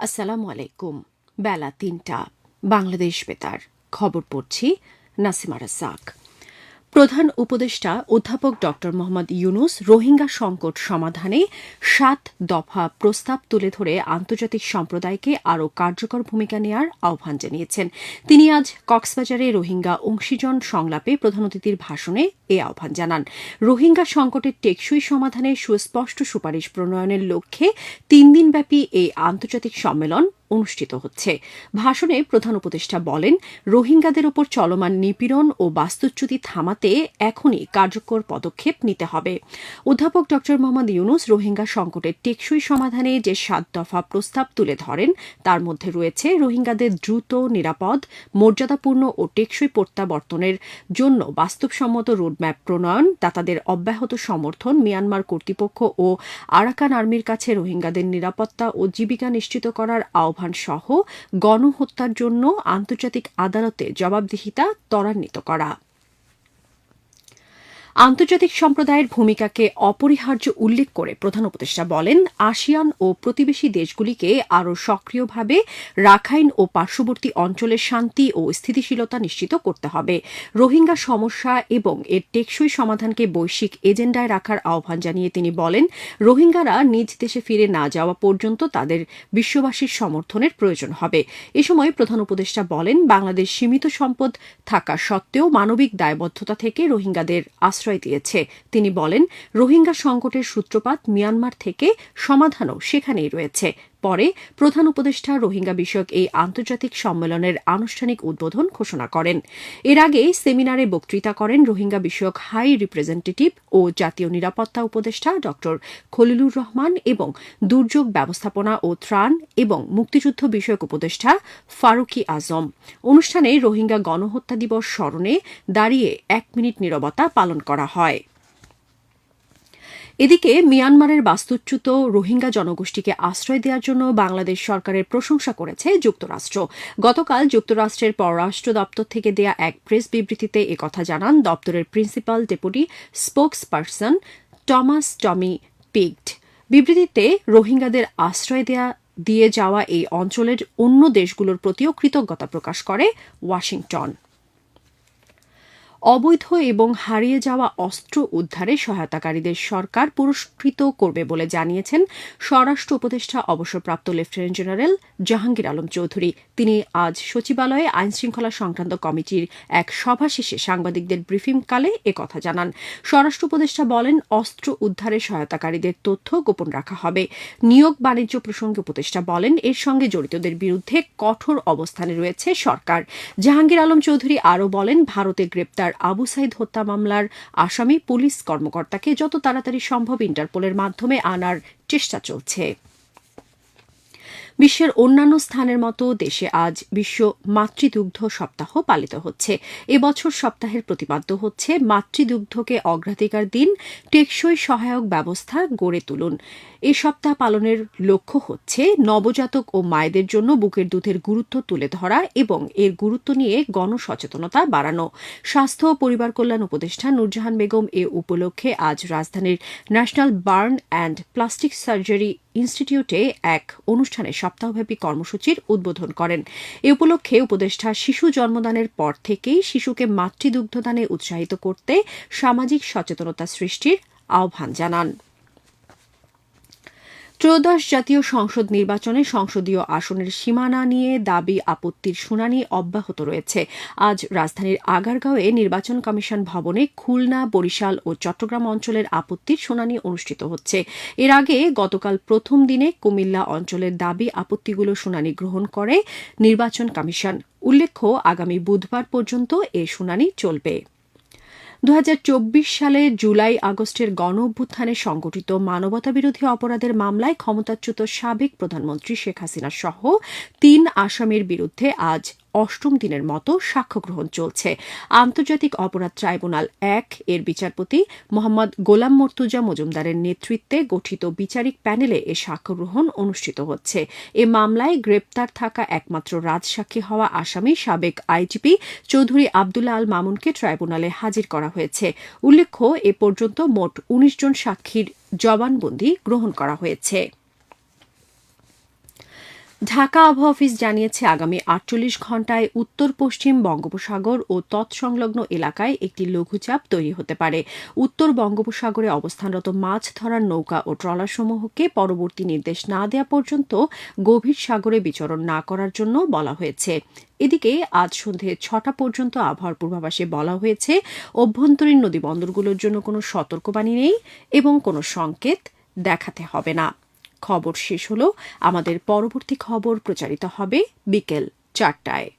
আসসালামু আলাইকুম। বেলা তিনটা। বাংলাদেশ বেতার। খবর পড়ছি নাসিমা রাজ্জাক। প্রধান উপদেষ্টা অধ্যাপক ড. মোহাম্মদ ইউনুস রোহিঙ্গা সংকট সমাধানে সাত দফা প্রস্তাব তুলে ধরে আন্তর্জাতিক সম্প্রদায়কে আরও কার্যকর ভূমিকা নেওয়ার আহ্বান জানিয়েছেন। তিনি আজ কক্সবাজারে রোহিঙ্গা অংশীজন সংলাপে প্রধান অতিথির ভাষণে এ আহ্বান জানান। রোহিঙ্গা সংকটের টেকসই সমাধানে সুস্পষ্ট সুপারিশ প্রণয়নের লক্ষ্যে তিন দিনব্যাপী এই আন্তর্জাতিক সম্মেলন অনুষ্ঠিত হচ্ছে। ভাষণে প্রধান উপদেষ্টা বলেন, রোহিঙ্গাদের ওপর চলমান নিপীড়ন ও বাস্তুচ্যুতি থামাতে এখনই কার্যকর পদক্ষেপ নিতে হবে। অধ্যাপক ড. মোহাম্মদ ইউনুস রোহিঙ্গা সংকটের টেকসই সমাধানে যে সাত দফা প্রস্তাব তুলে ধরেন, তার মধ্যে রয়েছে রোহিঙ্গাদের দ্রুত, নিরাপদ, মর্যাদাপূর্ণ ও টেকসই প্রত্যাবর্তনের জন্য বাস্তবসম্মত রোডম্যাপ প্রণয়ন, দাতাদের অব্যাহত সমর্থন, মিয়ানমার কর্তৃপক্ষ ও আরাকান আর্মির কাছে রোহিঙ্গাদের নিরাপত্তা ও জীবিকা নিশ্চিত করার আহ্বান সহ গণহত্যার জন্য আন্তর্জাতিক আদালতে জবাবদিহিতা ত্বরান্বিত করা। আন্তর্জাতিক সম্প্রদায়ের ভূমিকাকে অপরিহার্য উল্লেখ করে প্রধান উপদেষ্টা বলেন, আসিয়ান ও প্রতিবেশী দেশগুলিকে আরও সক্রিয়ভাবে রাখাইন ও পার্শ্ববর্তী অঞ্চলের শান্তি ও স্থিতিশীলতা নিশ্চিত করতে হবে। রোহিঙ্গা সমস্যা এবং এর টেকসই সমাধানকে বৈশ্বিক এজেন্ডায় রাখার আহ্বান জানিয়ে তিনি বলেন, রোহিঙ্গারা নিজ দেশে ফিরে না যাওয়া পর্যন্ত তাদের বিশ্ববাসীর সমর্থনের প্রয়োজন হবে। এ সময় প্রধান উপদেষ্টা বলেন, বাংলাদেশ সীমিত সম্পদ থাকা সত্ত্বেও মানবিক দায়বদ্ধতা থেকে রোহিঙ্গাদের আশ্রয় আশ্রয় দিয়েছে। তিনি বলেন রোহিঙ্গা সংকটের সূত্রপাত মিয়ানমার থেকে সমাধানও সেখানেই রয়েছে। পরে প্রধান উপদেষ্টা রোহিঙ্গা বিষয়ক এই আন্তর্জাতিক সম্মেলনের আনুষ্ঠানিক উদ্বোধন ঘোষণা করেন। এর আগে সেমিনারে বক্তৃতা করেন রোহিঙ্গা বিষয়ক হাই রিপ্রেজেন্টেটিভ ও জাতীয় নিরাপত্তা উপদেষ্টা ড খলিলুর রহমান এবং দুর্যোগ ব্যবস্থাপনা ও ত্রাণ এবং মুক্তিযুদ্ধ বিষয়ক উপদেষ্টা ফারুকি আজম। অনুষ্ঠানে রোহিঙ্গা গণহত্যা দিবস স্মরণে দাঁড়িয়ে এক মিনিট নিরবতা পালন করা হয়। এদিকে মিয়ানমারের বাস্তুচ্যুত রোহিঙ্গা জনগোষ্ঠীকে আশ্রয় দেওয়ার জন্য বাংলাদেশ সরকারের প্রশংসা করেছে যুক্তরাষ্ট্র। গতকাল যুক্তরাষ্ট্রের পররাষ্ট্র দপ্তর থেকে দেয়া এক প্রেস বিবৃতিতে একথা জানান দপ্তরের principal deputy spokes person Thomas Tommy Pigott. বিবৃতিতে রোহিঙ্গাদের আশ্রয় দেয়া, দিয়ে যাওয়া এই অঞ্চলের অন্য দেশগুলোর প্রতিও কৃতজ্ঞতা প্রকাশ করে ওয়াশিংটন। অবৈধ এবং হারিয়ে যাওয়া অস্ত্র উদ্ধারে সহায়তাকারীদের সরকার পুরস্কৃত করবে বলে জানিয়েছেন স্বরাষ্ট্র উপদেষ্টা অবসরপ্রাপ্ত লেফটেন্যান্ট জেনারেল জাহাঙ্গীর আলম চৌধুরী। তিনি আজ সচিবালয়ে আইনশৃঙ্খলা সংক্রান্ত কমিটির এক সভা শেষে সাংবাদিকদের ব্রিফিংকালে একথা জানান। স্বরাষ্ট্র উপদেষ্টা বলেন, অস্ত্র উদ্ধারে সহায়তাকারীদের তথ্য গোপন রাখা হবে। নিয়োগ বাণিজ্য প্রসঙ্গে উপদেষ্টা বলেন, এর সঙ্গে জড়িতদের বিরুদ্ধে কঠোর অবস্থানে রয়েছে সরকার। জাহাঙ্গীর আলম চৌধুরী আরও বলেন, ভারতে গ্রেপ্তার তার আবু সাইদ হত্যা মামলার আসামি পুলিশ কর্মকর্তাকে যত তাড়াতাড়ি সম্ভব ইন্টারপোলের মাধ্যমে আনার চেষ্টা চলছে। বিশ্বের অন্যান্য স্থানের মতো দেশে আজ বিশ্ব মাতৃদুগ্ধ সপ্তাহ পালিত হচ্ছে। এবছর সপ্তাহের প্রতিপাদ্য হচ্ছে, মাতৃদুগ্ধকে অগ্রাধিকার দিন, টেকসই সহায়ক ব্যবস্থা গড়ে তুলুন। এ সপ্তাহ পালনের লক্ষ্য হচ্ছে নবজাতক ও মায়েদের জন্য বুকের দুধের গুরুত্ব তুলে ধরা এবং এর গুরুত্ব নিয়ে গণসচেতনতা বাড়ানো। স্বাস্থ্য ও পরিবার কল্যাণ উপদেষ্টা নুরজাহান বেগম এ উপলক্ষে আজ রাজধানীর national burn and plastic surgery ইনস্টিটিউটে এক অনুষ্ঠানে সপ্তাহব্যাপী কর্মসূচির উদ্বোধন করেন। এ উপলক্ষে উপদেষ্টা শিশু জন্মদানের পর থেকেই শিশুকে মাতৃদুগ্ধদানে উৎসাহিত করতে সামাজিক সচেতনতা সৃষ্টির আহ্বান জানান। ত্রয়োদশ জাতীয় সংসদ নির্বাচনে সংসদীয় আসনের সীমানা নিয়ে দাবি আপত্তির শুনানি অব্যাহত রয়েছে। আজ রাজধানীর আগারগাঁওয়ে নির্বাচন কমিশন ভবনে খুলনা, বরিশাল ও চট্টগ্রাম অঞ্চলের আপত্তির শুনানি অনুষ্ঠিত হচ্ছে। এর আগে গতকাল প্রথম দিনে কুমিল্লা অঞ্চলের দাবি আপত্তিগুলো শুনানি গ্রহণ করে নির্বাচন কমিশন। উল্লেখ্য, আগামী বুধবার পর্যন্ত এ শুনানি চলবে। দু হাজার চব্বিশ সালে জুলাই আগস্টের গণ অভ্যুত্থানে সংগঠিত মানবতাবিরোধী অপরাধের মামলায় ক্ষমতাচ্যুত সাবেক প্রধানমন্ত্রী শেখ হাসিনা সহ তিন আসামির বিরুদ্ধে আজ অষ্টম দিনের মতো সাক্ষ্য গ্রহণ চলছে। আন্তর্জাতিক অপরাধ ট্রাইব্যুনাল এক এর বিচারপতি মোহাম্মদ গোলাম মর্তুজা মজুমদারের নেতৃত্বে গঠিত বিচারিক প্যানেলে এ সাক্ষ্য গ্রহণ অনুষ্ঠিত হচ্ছে। এ মামলায় গ্রেপ্তার থাকা একমাত্র রাজসাক্ষী হওয়া আসামি সাবেক আইজিপি চৌধুরী আবদুল্লা আল মামুনকে ট্রাইব্যুনালে হাজির করা হয়েছে। উল্লেখ্য, এ পর্যন্ত মোট উনিশ জন সাক্ষীর জবানবন্দি গ্রহণ করা হয়েছে। ঢাকা আবহাওয়া অফিস জানিয়েছে, আগামী আটচল্লিশ ঘন্টায় উত্তর, পশ্চিম বঙ্গোপসাগর ও তৎসংলগ্ন এলাকায় একটি লঘুচাপ তৈরি হতে পারে। উত্তর বঙ্গোপসাগরে অবস্থানরত মাছ ধরার নৌকা ও ট্রলারসমূহকে পরবর্তী নির্দেশ না দেওয়া পর্যন্ত গভীর সাগরে বিচরণ না করার জন্য বলা হয়েছে। এদিকে, আজ সন্ধে ছটা পর্যন্ত আবহাওয়ার পূর্বাভাসে বলা হয়েছে, অভ্যন্তরীণ নদী বন্দরগুলোর জন্য কোনো সতর্কবাণী নেই এবং কোনো সংকেত দেখাতে হবে না। খবর শেষ হলো। আমাদের পরবর্তী খবর প্রচারিত হবে বিকেল চারটায়।